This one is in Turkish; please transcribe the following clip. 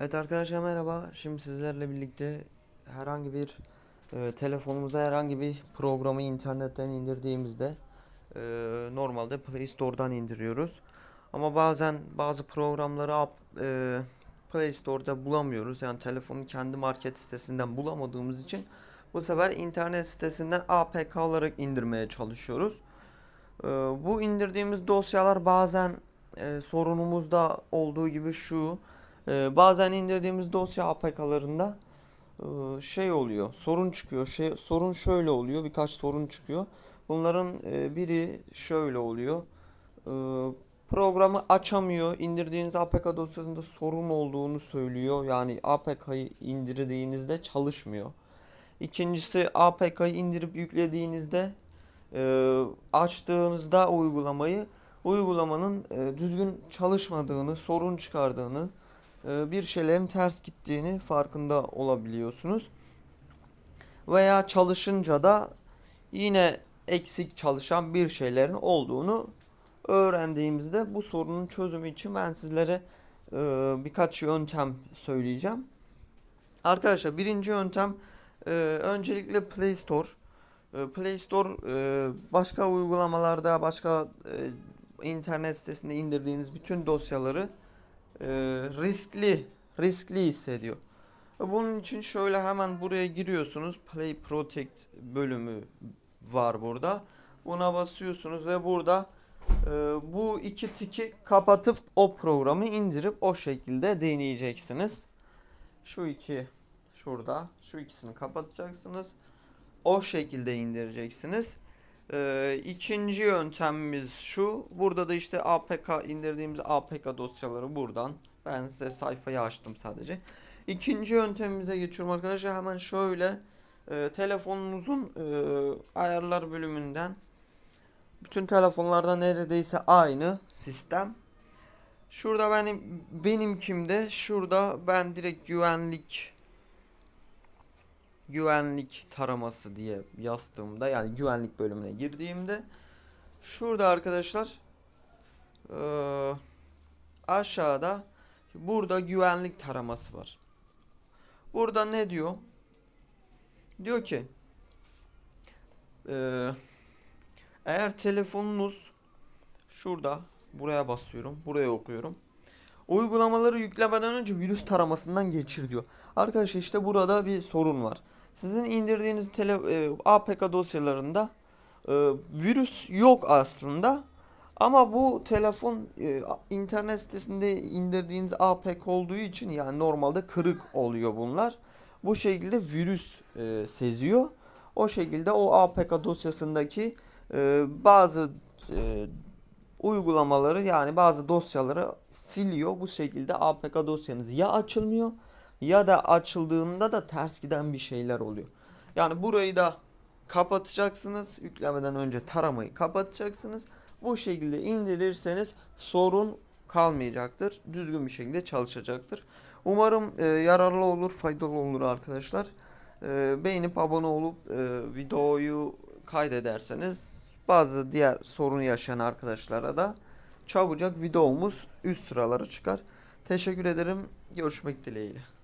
Evet arkadaşlar merhaba. Şimdi sizlerle birlikte herhangi bir e, telefonumuza herhangi bir programı internetten indirdiğimizde e, normalde Play Store'dan indiriyoruz. Ama bazen bazı programları e, Play Store'da bulamıyoruz. Yani telefonun kendi market sitesinden bulamadığımız için bu sefer internet sitesinden APK olarak indirmeye çalışıyoruz. E, bu indirdiğimiz dosyalar bazen e, sorunumuzda olduğu gibi şu ee, bazen indirdiğimiz dosya APK'larında e, şey oluyor, sorun çıkıyor. Şey, sorun şöyle oluyor, birkaç sorun çıkıyor. Bunların e, biri şöyle oluyor. E, programı açamıyor. İndirdiğiniz APK dosyasında sorun olduğunu söylüyor. Yani APK'yı indirdiğinizde çalışmıyor. İkincisi APK'yı indirip yüklediğinizde e, açtığınızda uygulamayı uygulamanın düzgün çalışmadığını, sorun çıkardığını, bir şeylerin ters gittiğini farkında olabiliyorsunuz. Veya çalışınca da yine eksik çalışan bir şeylerin olduğunu öğrendiğimizde bu sorunun çözümü için ben sizlere e, birkaç yöntem söyleyeceğim. Arkadaşlar birinci yöntem e, öncelikle Play Store. E, Play Store e, başka uygulamalarda başka e, internet sitesinde indirdiğiniz bütün dosyaları e, riskli riskli hissediyor. Bunun için şöyle hemen buraya giriyorsunuz. Play Protect bölümü var burada. Buna basıyorsunuz ve burada e, bu iki tiki kapatıp o programı indirip o şekilde deneyeceksiniz. Şu iki şurada. Şu ikisini kapatacaksınız. O şekilde indireceksiniz. Ee, ikinci yöntemimiz şu. Burada da işte APK indirdiğimiz APK dosyaları buradan. Ben size sayfayı açtım sadece. İkinci yöntemimize geçiyorum arkadaşlar. Hemen şöyle e, telefonunuzun e, ayarlar bölümünden bütün telefonlarda neredeyse aynı sistem. Şurada benim benimkimde şurada ben direkt güvenlik güvenlik taraması diye yazdığımda yani güvenlik bölümüne girdiğimde şurada arkadaşlar eee, aşağıda burada güvenlik taraması var. Burada ne diyor? Diyor ki eee, eğer telefonunuz şurada buraya basıyorum buraya okuyorum. Uygulamaları yüklemeden önce virüs taramasından geçir diyor. Arkadaşlar işte burada bir sorun var. Sizin indirdiğiniz tele, e, APK dosyalarında e, virüs yok aslında. Ama bu telefon e, internet sitesinde indirdiğiniz APK olduğu için yani normalde kırık oluyor bunlar. Bu şekilde virüs e, seziyor. O şekilde o APK dosyasındaki e, bazı e, uygulamaları yani bazı dosyaları siliyor. Bu şekilde APK dosyanız ya açılmıyor ya da açıldığında da ters giden bir şeyler oluyor. Yani burayı da kapatacaksınız. Yüklemeden önce taramayı kapatacaksınız. Bu şekilde indirirseniz sorun kalmayacaktır. Düzgün bir şekilde çalışacaktır. Umarım e, yararlı olur, faydalı olur arkadaşlar. E, beğenip abone olup e, videoyu kaydederseniz bazı diğer sorun yaşayan arkadaşlara da çabucak videomuz üst sıralara çıkar. Teşekkür ederim. Görüşmek dileğiyle.